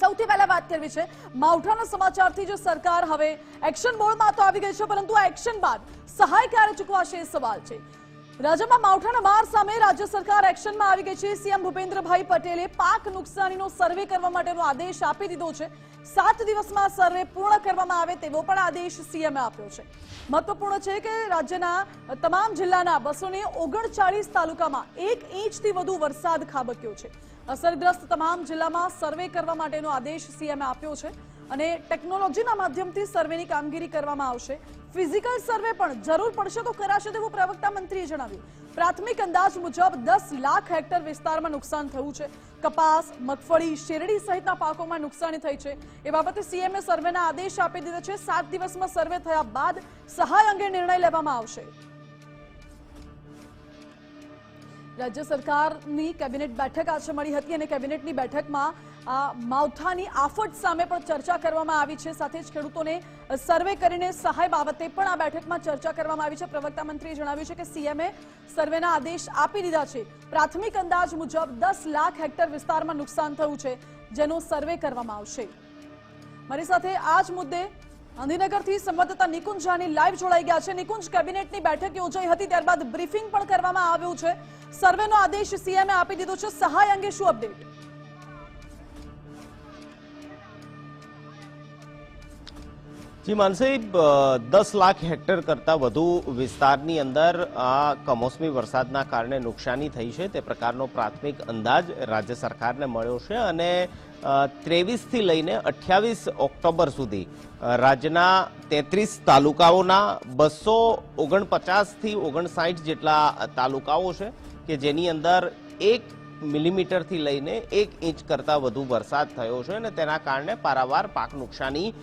સૌથી પહેલા વાત કરવી છે માવઠાના સમાચારથી જો સરકાર હવે એક્શન મોડમાં તો આવી ગઈ છે, પરંતુ એક્શન બાદ સહાય ક્યારે ચૂકવાશે એ સવાલ છે. રાજ્યમાં માવઠાના માર સામે રાજ્ય સરકાર એક્શનમાં આવી ગઈ છે. સીએમ ભૂપેન્દ્રભાઈ પટેલે પાક નુકસાનીનો સર્વે કરવા માટેનો આદેશ આપી દીધો છે. સાત દિવસમાં સર્વે પૂર્ણ કરવામાં આવે તેવો પણ આદેશ સીએમએ આપ્યો છે. મહત્વપૂર્ણ છે કે રાજ્યના તમામ જિલ્લાના બસો તાલુકામાં એક ઇંચથી વધુ વરસાદ ખાબક્યો છે. અસરગ્રસ્ત તમામ જિલ્લામાં સર્વે કરવા માટેનો આદેશ સીએમએ આપ્યો છે અને ટેકનોલોજીના માધ્યમથી સર્વેની કામગીરી કરવામાં આવશે. ફિઝિકલ સર્વે પણ જરૂર પડશે તો કરાશે તેવું પ્રવક્તા મંત્રીએ જણાવ્યું. પ્રાથમિક અંદાજ મુજબ દસ લાખ હેક્ટર વિસ્તારમાં નુકસાન થયું છે. કપાસ, મગફળી, શેરડી સહિતના પાકોમાં નુકસાની થઈ છે. એ બાબતે સીએમએ સર્વેના આદેશ આપી દીધા છે. સાત દિવસમાં સર્વે થયા બાદ સહાય અંગે નિર્ણય લેવામાં આવશે. રાજ્ય સરકારની કેબિનેટ બેઠક આજે મળી હતી અને કેબિનેટની બેઠકમાં માવઠાની આફત સામે પણ ચર્ચા કરવામાં આવી છે. સાથે જ ખેડૂતોને સર્વે કરીને સહાય બાબતે પણ આ બેઠકમાં ચર્ચા કરવામાં આવી છે. પ્રવક્તા મંત્રીએ જણાવ્યું છે કે સીએમએ સર્વેના આદેશ આપી દીધા છે. પ્રાથમિક અંદાજ મુજબ દસ લાખ હેક્ટર વિસ્તારમાં નુકસાન થયું છે, જેનો સર્વે કરવામાં આવશે. મારી સાથે આ જ મુદ્દે ગાંધીનગરથી સંવાદદાતા નિકુંજ જાની લાઈવ જોડાઈ ગયા છે. નિકુંજ, કેબિનેટની બેઠક યોજાઈ હતી, ત્યારબાદ બ્રીફિંગ પણ કરવામાં આવ્યું છે. સર્વેનો આદેશ સીએમએ આપી દીધો છે. સહાય અંગે શું અપડેટ જી માનસી દસ લાખ હેક્ટર કરતાં વધુ વિસ્તારની અંદર આ કમોસમી વરસાદના કારણે નુકસાની થઈ છે. તે પ્રકારનો પ્રાથમિક અંદાજ રાજ્ય સરકારને મળ્યો છે અને ત્રેવીસથી લઈને અઠ્યાવીસ ઓક્ટોબર સુધી રાજ્યના તેત્રીસ તાલુકાઓના બસો ઓગણપચાસથી ઓગણસાઠ જેટલા તાલુકાઓ છે કે જેની અંદર એક મિલીમીટરથી લઈને એક ઇંચ કરતાં વધુ વરસાદ થયો છે અને તેના કારણે પારાવાર પાક નુકસાની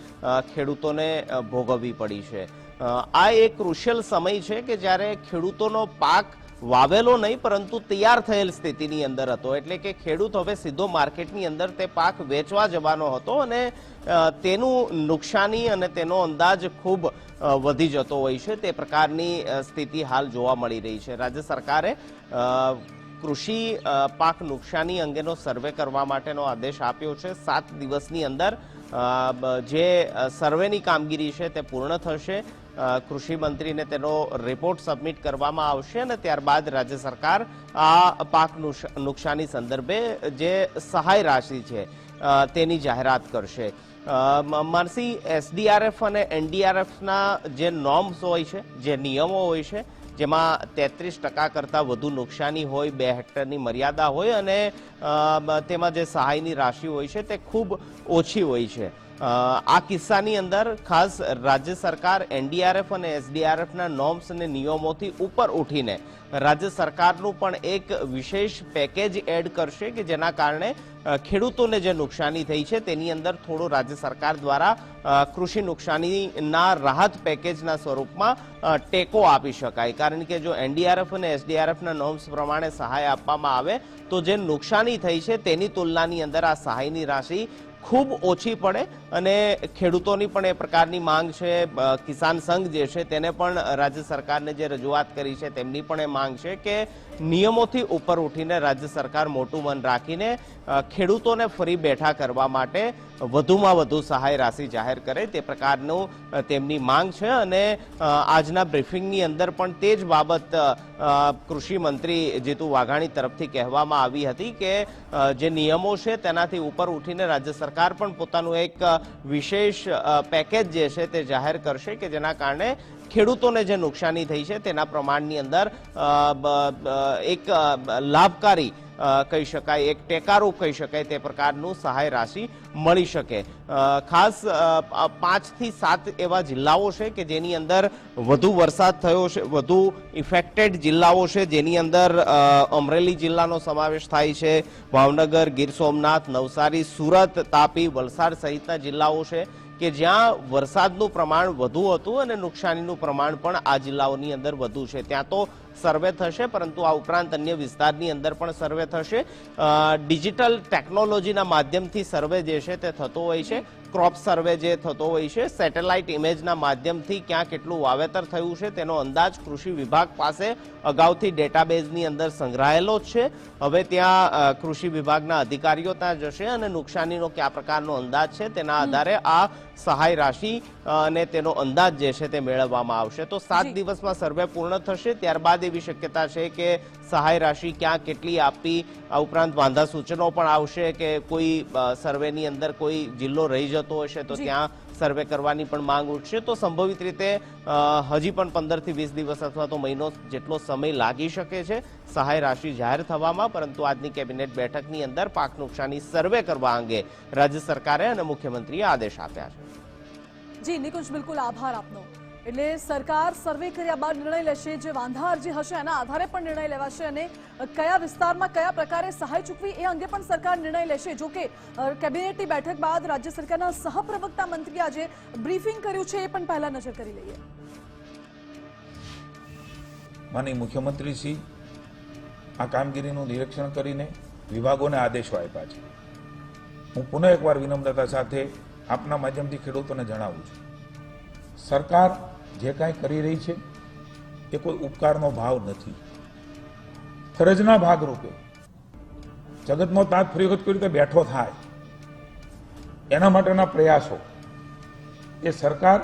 ખેડૂતોને ભોગવવી પડી છે. આ એક ક્રુશિયલ સમય છે કે જ્યારે ખેડૂતોનો પાક વાવેલો નહીં, પરંતુ તૈયાર થયેલ સ્થિતિની અંદર હતો. એટલે કે ખેડૂત હવે સીધો માર્કેટની અંદર તે પાક વેચવા જવાનો હતો અને તેનું નુકસાની અને તેનો અંદાજ ખૂબ વધી જતો હોય છે. તે પ્રકારની સ્થિતિ હાલ જોવા મળી રહી છે. રાજ્ય સરકારે કૃષિ પાક નુકસાની અંગેનો સર્વે કરવા માટેનો આદેશ આપ્યો છે. સાત દિવસની અંદર જે સર્વેની કામગીરી છે તે પૂર્ણ થશે. કૃષિ મંત્રીને તેનો રિપોર્ટ સબમિટ કરવામાં આવશે અને ત્યારબાદ રાજ્ય સરકાર આ પાક નુકસાની સંદર્ભે જે સહાય રાશિ છે તેની જાહેરાત કરશે. માનસી, એસડીઆરએફ અને એનડીઆરએફના જે નોર્મ્સ હોય છે, જે નિયમો હોય છે જેમાં તેત્રીસ ટકા કરતાં વધુ નુકસાની હોય, બે હેક્ટરની મર્યાદા હોય અને તેમાં જે સહાયની રાશિ હોય છે તે ખૂબ ઓછી હોય છે. આ કિસ્સાની અંદર ખાસ રાજ્ય સરકાર, એનડીઆરએફ અને એસડીઆરએફના નોર્મ્સ અને નિયમોથી ઉપર ઉઠીને રાજ્ય સરકારનું પણ એક વિશેષ પેકેજ એડ કરશે કે જેના કારણે ખેડૂતોને જે નુકસાની થઈ છે તેની અંદર થોડું રાજ્ય સરકાર દ્વારા કૃષિ નુકસાનીના રાહત પેકેજના સ્વરૂપમાં ટેકો આપી શકાય. કારણ કે જો એનડીઆરએફ અને એસડીઆરએફના નોર્મ્સ પ્રમાણે સહાય આપવામાં આવે, તો જે નુકસાની થઈ છે તેની તુલનાની અંદર આ સહાયની રાશિ ખૂબ ઓછી પડે અને ખેડૂતોની પણ એ પ્રકારની માંગ છે. કિસાન સંઘ જે છે તેને પણ રાજ્ય સરકારને જે રજૂઆત કરી છે તેમની પણ એ માંગ છે કે નિયમોથી ઉપર ઉઠીને રાજ્ય સરકાર મોટું મન રાખીને ખેડૂતોને ફરી બેઠા કરવા માટે વધુમાં વધુ સહાય રાશિ જાહેર કરે તે પ્રકારનું તેમની માંગ છે અને આજના બ્રિફિંગની અંદર પણ તે જ બાબત કૃષિ મંત્રી જીતુ વાઘાણી તરફથી કહેવામાં આવી હતી કે જે નિયમો છે તેનાથી ઉપર ઉઠીને રાજ્ય સરકાર પણ પોતાનું એક વિશેષ પેકેજ જે છે તે જાહેર કરશે કે જેના કારણે ખેડૂતોને જે નુકસાની થઈ છે તેના પ્રમાણની અંદર એક લાભકારી કહી શકાય, એક ટેકારૂપ કહી શકાય, તે પ્રકારનું સહાય રાશિ મળી શકે. ખાસ પાંચથી સાત એવા જિલ્લાઓ છે કે જેની અંદર વધુ વરસાદ થયો છે, વધુ ઇફેક્ટેડ જિલ્લાઓ છે, જેની અંદર અમરેલી જિલ્લાનો સમાવેશ થાય છે, ભાવનગર, ગીર સોમનાથ, નવસારી, સુરત, તાપી, વલસાડ સહિતના જિલ્લાઓ છે કે જ્યાં વરસાદનું પ્રમાણ વધુ હતું અને નુકસાનીનું પ્રમાણ પણ આ જિલ્લાઓની અંદર વધુ છે. ત્યાં તો સર્વે થશે પરંતુ આ ઉપરાંત અન્ય વિસ્તારની અંદર પણ સર્વે થશે. ડિજિટલ ટેકનોલોજીના માધ્યમથી સર્વે જે છે તે થતો હોય છે. ક્રોપ સર્વે જે થતો હોય છે સેટેલાઇટ ઇમેજના માધ્યમથી ક્યાં કેટલું વાવેતર થયું છે તેનો અંદાજ કૃષિ વિભાગ પાસે અગાઉથી ડેટાબેઝની અંદર સંગ્રહાયેલો જ છે. હવે ત્યાં કૃષિ વિભાગના અધિકારીઓ ત્યાં જશે અને નુકસાનીનો કયા પ્રકારનો અંદાજ છે તેના આધારે આ સહાય રાશિ અને તેનો અંદાજ જે છે તે મેળવવામાં આવશે. તો સાત દિવસમાં સર્વે પૂર્ણ થશે ત્યારબાદ એવી શક્યતા છે કે સહાય રાશિ ક્યાં કેટલી આપી આ ઉપરાંત વાંધા સૂચનો પણ આવશે કે કોઈ સર્વેની અંદર કોઈ જિલ્લો રહી જતો હશે તો ત્યાં સર્વે કરવાની પણ માંગ ઉઠશે. તો સંભવિત રીતે હજી પણ પંદરથી વીસ દિવસ અથવા તો મહિનો જેટલો સમય લાગી શકે છે સહાય રાશિ જાહેર થવામાં પરંતુ આજની કેબિનેટ બેઠકની અંદર પાક નુકસાની સર્વે કરવા અંગે રાજ્ય સરકારે અને મુખ્યમંત્રીએ આદેશ આપ્યા છે. જી નિકુંજ બિલકુલ આભાર આપનો. એટલે સરકાર સર્વે કર્યા બાદ નિર્ણય લેશે, જે વાંધા અરજી હશે એના આધારે પણ નિર્ણય લેવાશે અને કયા વિસ્તારમાં કયા પ્રકારે સહાય ચૂકવી એ અંગે પણ સરકાર નિર્ણય લેશે. જો કે કેબિનેટની બેઠક બાદ રાજ્ય સરકારના સહપ્રવક્તા મંત્રીએ આજે બ્રીફિંગ કર્યું છે, એ પણ પહેલા નજર કરી લઈએ. માનીય મુખ્યમંત્રીશ્રી, આ કામગીરીનું નિરીક્ષણ કરીને વિભાગોને આદેશો આપ્યા છે. હું પુનઃ એકવાર વિનમ્રતા સાથે આપના માધ્યમથી ખેડૂતોને જણાવું છું. સરકાર જે કાંઈ કરી રહી છે, એ કોઈ ઉપકારનો ભાવ નથી. ફરજના ભાગરૂપે જગતનો તાત ફરી વખત કઈ રીતે બેઠો થાય. એના માટેના પ્રયાસો એ સરકાર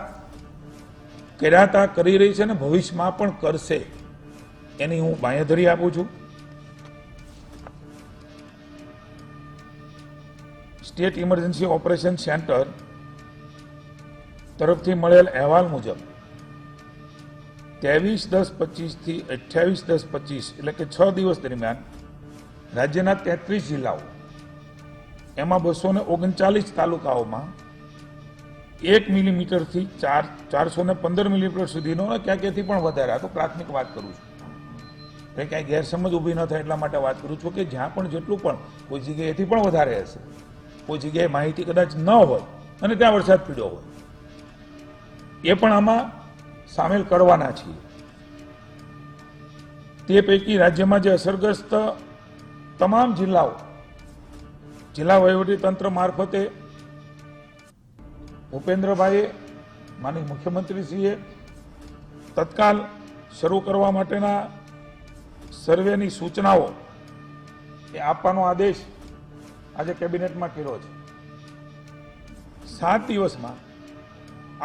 કર્યા તા કરી રહી છે અને ભવિષ્યમાં પણ કરશે. એની હું બાંયધરી આપું છું. સ્ટેટ ઇમરજન્સી ઓપરેશન સેન્ટર તરફથી મળેલ અહેવાલ મુજબ ત્રેવીસ, દસ પચીસથી અઠ્યાવીસ, દસ, પચીસ, એટલે કે છ દિવસ દરમિયાન રાજ્યના તેત્રીસ જિલ્લાઓ, એમાં બસો ને ઓગણચાલીસ તાલુકાઓમાં એક મિલીમીટરથી ચાર, ચારસો ને પંદર મિલીમીટર સુધીનો ક્યાં ક્યાંથી પણ વધારે, આ તો પ્રાથમિક વાત કરું છું. એટલે ક્યાંય ગેરસમજ ઊભી ન થાય એટલા માટે વાત કરું છું કે જ્યાં પણ જેટલું પણ કોઈ જગ્યાએથી પણ વધારે હશે, કોઈ જગ્યાએ માહિતી કદાચ ન હોય અને ત્યાં વરસાદ પીડ્યો હોય, એ પણ આમાં સામેલ કરવાના છીએ. તે પૈકી રાજ્યમાં જે અસરગ્રસ્ત તમામ જિલ્લાઓ, જિલ્લા તંત્ર મારફતે ભૂપેન્દ્રભાઈએ, માનીય મુખ્યમંત્રીશ્રીએ તત્કાલ શરૂ કરવા માટેના સર્વેની સૂચનાઓ એ આપવાનો આદેશ આજે કેબિનેટમાં કર્યો છે. સાત દિવસમાં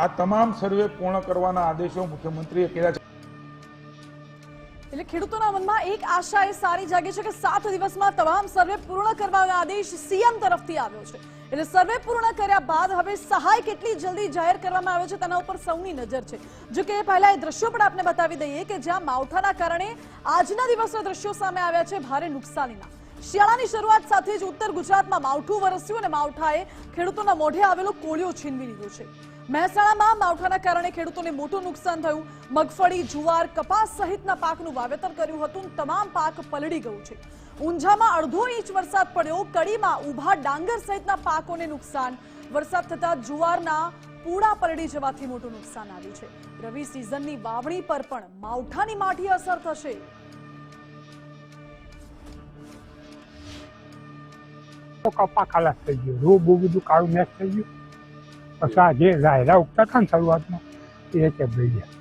આ તમામ સર્વે પૂર્ણ કરવાના આદેશો મુખ્યમંત્રીએ કર્યા છે. એટલે ખેડૂતોના મનમાં એક આશા એ સારી જાગી છે કે સાત દિવસમાં તમામ સર્વે પૂર્ણ કરવાનો આદેશ સીએમ તરફથી આવ્યો છે. એટલે સર્વે પૂર્ણ કર્યા બાદ હવે સહાય કેટલી જલ્દી જાહેર કરવામાં આવે છે તેના ઉપર સૌની નજર છે. જો કે પહેલા એ દ્રશ્યો પણ આપને બતાવી દઈએ કે જ્યાં માવઠાના કારણે આજના દિવસના દ્રશ્યો સામે આવ્યા છે ભારે નુકસાનીના. શિયાળાની શરૂઆત સાથે જ ઉત્તર ગુજરાતમાં માવઠું વરસ્યું અને માવઠાએ ખેડૂતોના મોઢે આવેલો કોળિયો છીનવી લીધો છે. મહેસાણામાં માવઠાના કારણે ખેડૂતોને મોટું નુકસાન થયું. મગફળી, જુવાર, કપાસ સહિતના પાકનું વાવેતર કર્યું હતું તમામ પાક પલળી ગયું છે. ઊંઝામાં અડધો ઇંચ વરસાદ પડ્યો, કડીમાં ઊભા ડાંગર સહિતના પાકોને નુકસાન. વરસાદ થતા જુવારના પૂળા પલળી જવાથી મોટું નુકસાન આવ્યું છે. રવિ સિઝનની વાવણી પર પણ માવઠાની માઠી અસર થશે. કપા કાલા થઈ ગયો. રોગ બહુ બધું કાળું મેચ થઈ ગયું. પછી આ જે રાયડા ઉગતા હતા ને શરૂઆતમાં એ કે ભાઈ ગયા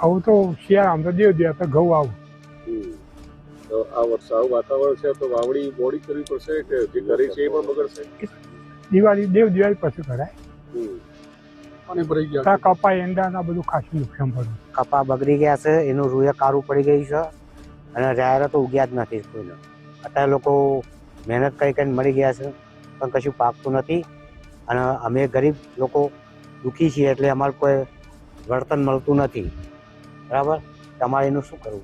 આવું તો શિયાળામાં તો દેવ દે તો ઘઉં આવું. તો આ વર્ષે આવું વાતાવરણ છે તો વાવણી મોડી કરવી પડશે કે જે કરી છે એ પણ બગડશે? દિવાળી દેવ દિવાળી પછી કરાય. ભરાઈ ગયા. કપા એંડાના બધું ખાસું નુકસાન પડ્યું કપા બગડી ગયા છે એનું રૂએ કારું પડી ગયું છે. અને રાયરા તો ઉગ્યા જ નથી કોઈને. અત્યારે લોકો મહેનત કરી કરીને મળી ગયા છે, પણ કશું પાકતું નથી. અને અમે ગરીબ લોકો દુઃખી છીએ એટલે અમારે કોઈ વળતર મળતું નથી. બરાબર? તમારે એનું શું કરવું?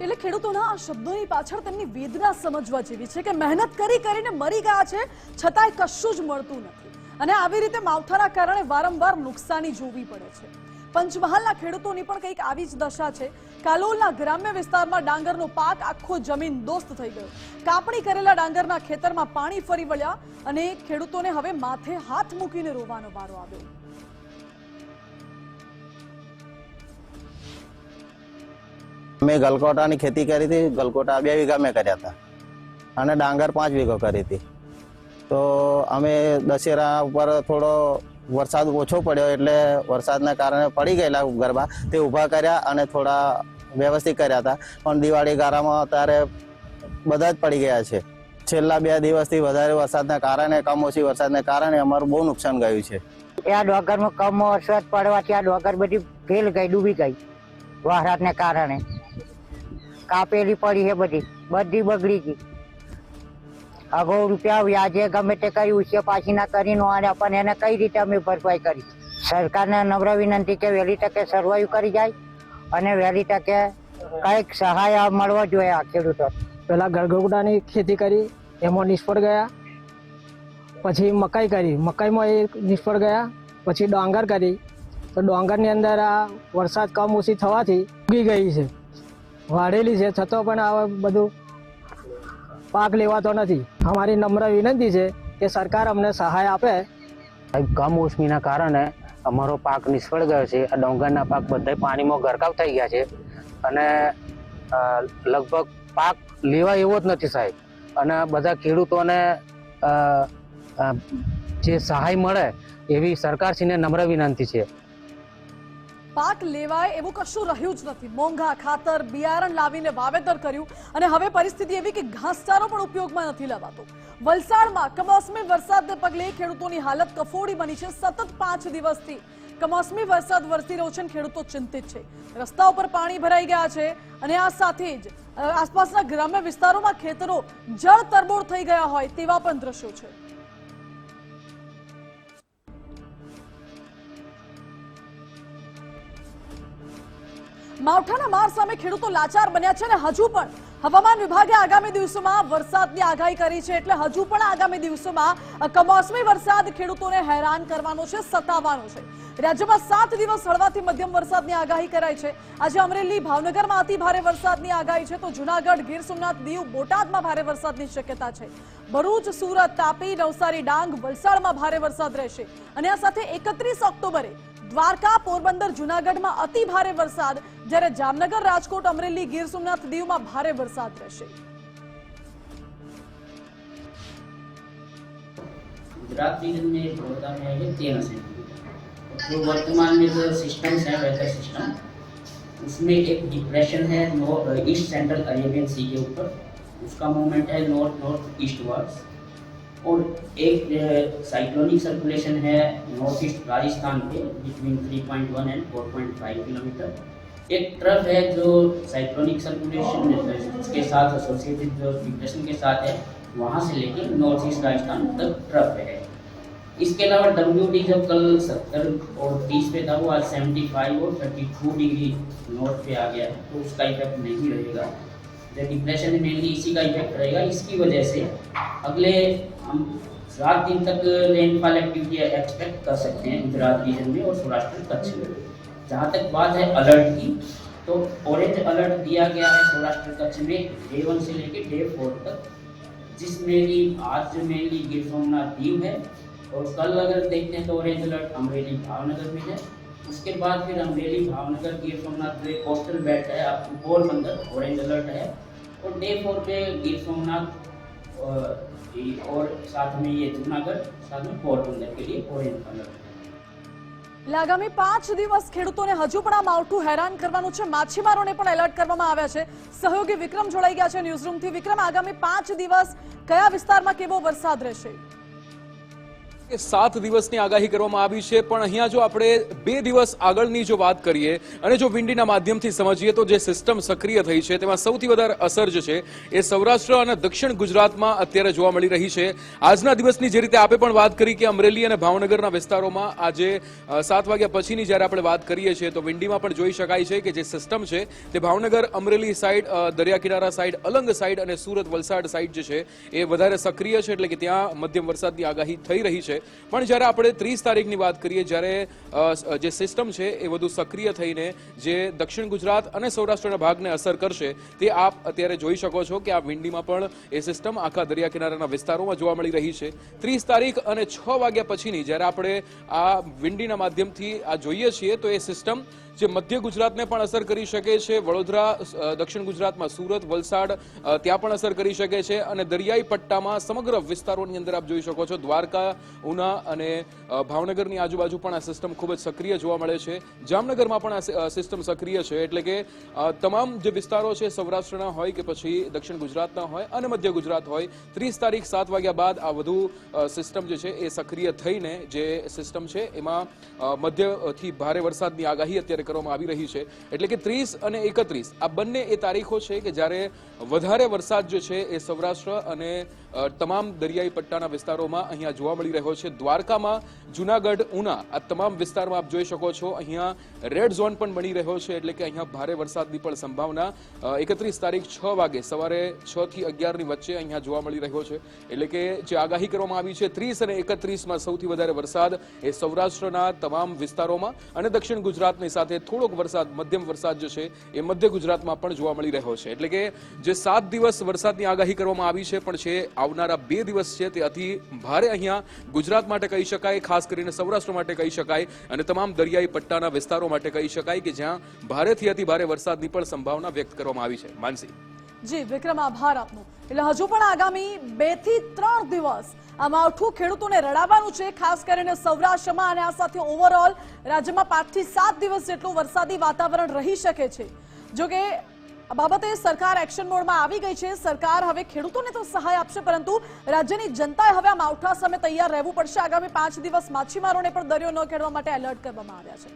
એટલે ખેડૂતોના આ શબ્દોની પાછળ તેમની વેદના સમજવા જેવી છે કે મહેનત કરી કરીને મરી ગયા છે, છતાંય કશું જ મળતું નથી. અને આવી રીતે માવઠાના કારણે વારંવાર નુકસાની જોવી પડે છે. પંચમહાલના ખેડૂતોની પણ કંઈક આવી જ દશા છે. કાલોલના ગ્રામ્ય વિસ્તારમાં ડાંગરનો પાક આખો જમીન દોસ્ત થઈ ગયો. કાપણી કરેલા ડાંગરના ખેતરમાં પાણી ફરી વળ્યા અને ખેડૂતોને હવે માથે હાથ મૂકીને રોવાનો વારો આવ્યો. મેં ગલકોટાની ખેતી કરી હતી. ગલકોટા બે વીઘા મેં કર્યા હતા. અને ડાંગર પાંચ વીઘો કરી હતી. તો અમે દશેરા ઉપર થોડો વરસાદ ઓછો પડ્યો એટલે વરસાદના કારણે પડી ગયેલા ગરબા. તે ઊભા કર્યા અને થોડા વ્યવસ્થિત કર્યા હતા. પણ દિવાળી ગારામાં અત્યારે બધા જ પડી ગયા છે. છેલ્લા બે દિવસથી વધારે વરસાદના કારણે કમોસી વરસાદના કારણે અમારું બહુ નુકસાન ગયું છે. આ ડોગરમાં કમો વરસાદ પડવાથી આ ડોગર બધી ફેલ ગઈ, ડૂબી ગઈ. વરસાદને કારણે. કાપેલી પડી છે બધી બધી બગડી ગઈ. અગો રૂપિયા વ્યાજે ગમે તે કઈ ઉછે પાછી ના કરીને આને પણ એને કઈ રીતે અમે ભરપાઈ કરી? સરકારને નમ્ર વિનંતી કે વહેલી તકે સર્વાઈવ કરી જાય. અને વહેલી તકે કંઈક સહાય મળવો જોઈએ આ ખેડૂતો. પહેલાં ગળગોટાની ખેતી કરી એમાં નિષ્ફળ ગયા. પછી મકાઈ કરી મકાઈમાં એ નિષ્ફળ ગયા. પછી ડાંગર કરી. તો ડાંગરની અંદર આ વરસાદ કમ ઓછી થવાથી ઉગી ગઈ છે. વાઢેલી છે છતાં પણ આ બધું પાક લેવાતો નથી. અમારી નમ્ર વિનંતી છે કે સરકાર અમને સહાય આપે. કમોસમીના કારણે અમારો પાક નિષ્ફળ ગયો છે. આ ડોંગરના પાક બધા પાણીમાં ગરકાવ થઈ ગયા છે. અને લગભગ પાક લેવા એવો જ નથી સાહેબ. અને બધા ખેડૂતોને જે સહાય મળે એવી સરકારશ્રીને નમ્ર વિનંતી છે. પાક લેવાય એવું કશું રહ્યું જ નથી. મોંઘા ખાતર, બિયારણ લાવીને વાવેતર કર્યું અને હવે પરિસ્થિતિ એવી કે ઘાસચારો પણ ઉપયોગમાં નથી લેવાતો. વલસાડમાં કમોસમી વરસાદને પગલે ખેડૂતોની હાલત કફોડી બની છે સતત પાંચ દિવસથી. કમોસમી વરસાદ વરસી રહ્યો છે અને ખેડૂતો ચિંતિત છે. રસ્તા ઉપર પાણી ભરાઈ ગયા છે અને આ સાથે જ આસપાસના ગ્રામ્ય વિસ્તારોમાં ખેતરો જળ તરબોળ થઈ ગયા હોય તેવા પણ દ્રશ્યો છે. માવઠાના માર સામે ખેડૂતો લાચાર બન્યા છે અને હજુ પણ હવામાન વિભાગે આગામી દિવસોમાં વરસાદની આગાહી કરી છે એટલે હજુ પણ આગામી દિવસોમાં કમોસમી વરસાદ ખેડૂતોને હેરાન કરવાનો છે, સતાવવાનો છે. રાજ્યમાં સાત દિવસ હળવાથી મધ્યમ વરસાદની આગાહી કરાઈ છે. આજે અમરેલી, ભાવનગરમાં અતિ ભારે વરસાદની આગાહી છે તો જુનાગઢ, ગીર સોમનાથ, દીવ, બોટાદમાં ભારે વરસાદની શક્યતા છે. ભરૂચ, સુરત, તાપી, નવસારી, ડાંગ, વલસાડમાં ભારે વરસાદ રહેશે. અને આ સાથે એકત્રીસ ઓક્ટોબરે દ્વારકા પોરબંદર જુનાગઢમાં અતિ ભારે વરસાદ જ્યારે જામનગર રાજકોટ અમરેલી ગીર સોમનાથ દીવમાં ભારે વરસાદ રહેશે गुजरात रीजन में बड़ौदा में है तेरह सेंटीमीटर जो वर्तमान में जो सिस्टम्स है वेदर सिस्टम उसमें एक डिप्रेशन है ईस्ट सेंट्रल अरेबियन सी के ऊपर उसका मूवमेंट है नॉर्थ नॉर्थ ईस्ट वर्ड्स और एक, जो है साइक्लोनिक सर्कुलेशन है नॉर्थ ईस्ट राजस्थान के बिटवीन 3.1 एंड 4.5 किलोमीटर एक ट्रफ है जो साइक्लोनिक सर्कुलेशन के साथ एसोसिएटेड जो डिप्रेशन के साथ है, वहाँ से लेके नॉर्थ ईस्ट राजस्थान तक ट्रफ है। इसके अलावा डब्ल्यू डी जब कल सत्तर और तीस पे था, वो आज सेवेंटी फाइव और थर्टी टू डिग्री नॉर्थ पे आ गया तो उसका इफ़ेक्ट नहीं रहेगा। जो डिप्रेशन मेनली इसी का इफ़ेक्ट रहेगा, इसकी वजह से अगले हम सात दिन तक रेनफॉल एक्टिविटी एक्सपेक्ट कर सकते हैं गुजरात रीजन में और सौराष्ट्र कच्छ में। जहाँ तक बात है अलर्ट की तो ऑरेंज अलर्ट दिया गया है सौराष्ट्र कच्छ में डे वन से लेकर डे फोर तक, जिसमें कि आज मेनली गिर सोमनाथ दीव है और कल अगर देखते हैं तो ऑरेंज अलर्ट अमरेली भावनगर में है। उसके बाद फिर अमरेली भावनगर गिर सोमनाथ जो कोस्टल बेल्ट है आपको पोरबंदर ऑरेंज अलर्ट है। और डे फोर पे गिर सोमनाथ और ये- और साथ में ये जूनागढ़ साथ में पोरबंदर के लिए ऑरेंज अलर्ट है એટલે આગામી પાંચ દિવસ ખેડૂતોને હજુ પણ આ માવઠું હેરાન કરવાનું છે માછીમારોને પણ એલર્ટ કરવામાં આવ્યા છે સહયોગી વિક્રમ જોડાઈ ગયા છે ન્યૂઝરૂમથી વિક્રમ આગામી પાંચ દિવસ કયા વિસ્તારમાં કેવો વરસાદ રહેશે કે સાત દિવસની આગાહી કરવામાં આવી છે, પણ અહીંયા જો આપણે બે દિવસ આગળની જો વાત કરીએ અને જો વિંડીના માધ્યમથી સમજીએ તો જે સિસ્ટમ સક્રિય થઈ છે, તેમાં સૌથી વધારે અસર જે છે એ સૌરાષ્ટ્ર અને દક્ષિણ ગુજરાતમાં અત્યારે જોવા મળી રહી છે. આજના દિવસની જે રીતે આપે પણ વાત કરી કે અમરેલી અને ભાવનગરના વિસ્તારોમાં આજે સાત વાગ્યા પછીની જ્યારે આપણે વાત કરીએ છીએ, તો વિંડીમાં પણ જોઈ શકાય છે કે જે સિસ્ટમ છે તે ભાવનગર, અમરેલી સાઈડ દરિયા કિનારા સાઈડ, અલંગ સાઈડ અને સુરત વલસાડ સાઈડ જે છે એ વધારે સક્રિય છે, એટલે કે ત્યાં મધ્યમ વરસાદની આગાહી થઈ રહી છે. પણ જ્યારે આપણે ત્રીસ તારીખની વાત કરીએ, જ્યારે જે સિસ્ટમ છે એ વધુ સક્રિય થઈને જે દક્ષિણ ગુજરાત અને સૌરાષ્ટ્રના ભાગને અસર કરશે, તે આપ અત્યારે જોઈ શકો છો કે આ વિંડીમાં પણ એ સિસ્ટમ આખા દરિયા કિનારાના વિસ્તારોમાં જોવા મળી રહી છે. ત્રીસ તારીખ અને છ વાગ્યા પછીની જ્યારે આપણે આ વિંડીના માધ્યમથી આ જોઈએ છીએ, તો એ સિસ્ટમ જે મધ્ય ગુજરાતને પણ અસર કરી શકે છે. વડોદરા દક્ષિણ ગુજરાતમાં સુરત, વલસાડ ત્યાં પણ અસર કરી શકે છે અને દરિયાઈ પટ્ટામાં સમગ્ર વિસ્તારોની અંદર આપ જોઈ શકો છો. દ્વારકા, ઉના અને ભાવનગરની આજુબાજુ પણ આ સિસ્ટમ ખૂબ જ સક્રિય જોવા મળે છે. જામનગરમાં પણ આ સિસ્ટમ સક્રિય છે. એટલે કે તમામ જે વિસ્તારો છે, સૌરાષ્ટ્રના હોય કે પછી દક્ષિણ ગુજરાતના હોય અને મધ્ય ગુજરાત હોય, ત્રીસ તારીખ સાત વાગ્યા બાદ આ વધુ સિસ્ટમ જે છે એ સક્રિય થઈને જે સિસ્ટમ છે, એમાં મધ્યથી ભારે વરસાદની આગાહી અત્યારે કરવામાં આવી રહી છે. એટલે કે ત્રીસ અને એકત્રીસ. આ બંને એ તારીખો છે કે જ્યારે વધારે વરસાદ જે છે એ સૌરાષ્ટ્ર અને તમામ દરિયાઈ પટ્ટાના વિસ્તારોમાં અહીંયા જોવા મળી રહ્યો છે. દ્વારકામાં, જુનાગઢ, ઉના, આ તમામ વિસ્તારમાં આપ જોઈ શકો છો. અહીંયા રેડ ઝોન પણ બની રહ્યો છે, એટલે કે અહીંયા ભારે વરસાદની પણ સંભાવના. એકત્રીસ તારીખ છ વાગે સવારે છ થી અગિયારની વચ્ચે અહીંયા જોવા મળી રહ્યો છે. એટલે કે જે આગાહી કરવામાં આવી છે, ત્રીસ અને એકત્રીસમાં સૌથી વધારે વરસાદ એ સૌરાષ્ટ્રના તમામ વિસ્તારોમાં અને દક્ષિણ ગુજરાતની સાથે થોડોક વરસાદ, મધ્યમ વરસાદ જે છે એ મધ્ય ગુજરાતમાં પણ જોવા મળી રહ્યો છે. એટલે કે જે સાત દિવસ વરસાદની આગાહી કરવામાં આવી છે, પણ છે આવનારા બે દિવસ છે તે અતિ ભારે અહીંયા ગુજરાત માટે કહી શકાય, ખાસ કરીને સૌરાષ્ટ્ર માટે કહી શકાય અને તમામ દરિયાઈ પટ્ટાના વિસ્તારો માટે કહી શકાય કે જ્યાં ભારેથી અતિ ભારે વરસાદની પણ સંભાવના વ્યક્ત કરવામાં આવી છે. માનસી. જી, વિક્રમ, આભાર આપનો. એટલે હજુ પણ આગામી બેથી ત્રણ દિવસ આ માવઠું ખેડૂતોને રડાવવાનું છે, ખાસ કરીને સૌરાષ્ટ્રમાં અને આ સાથે ઓવરઓલ રાજ્યમાં પાંચથી સાત દિવસ જેટલું વરસાદી વાતાવરણ રહી શકે છે. જો કે આ બાબતે સરકાર એક્શન મોડમાં આવી ગઈ છે. સરકાર હવે ખેડૂતોને તો સહાય આપશે, પરંતુ રાજ્યની જનતાએ હવે આ માવઠા સામે તૈયાર રહેવું પડશે. આગામી પાંચ દિવસ માછીમારોને પણ દરિયો ન ખેડવા માટે એલર્ટ કરવામાં આવ્યા છે.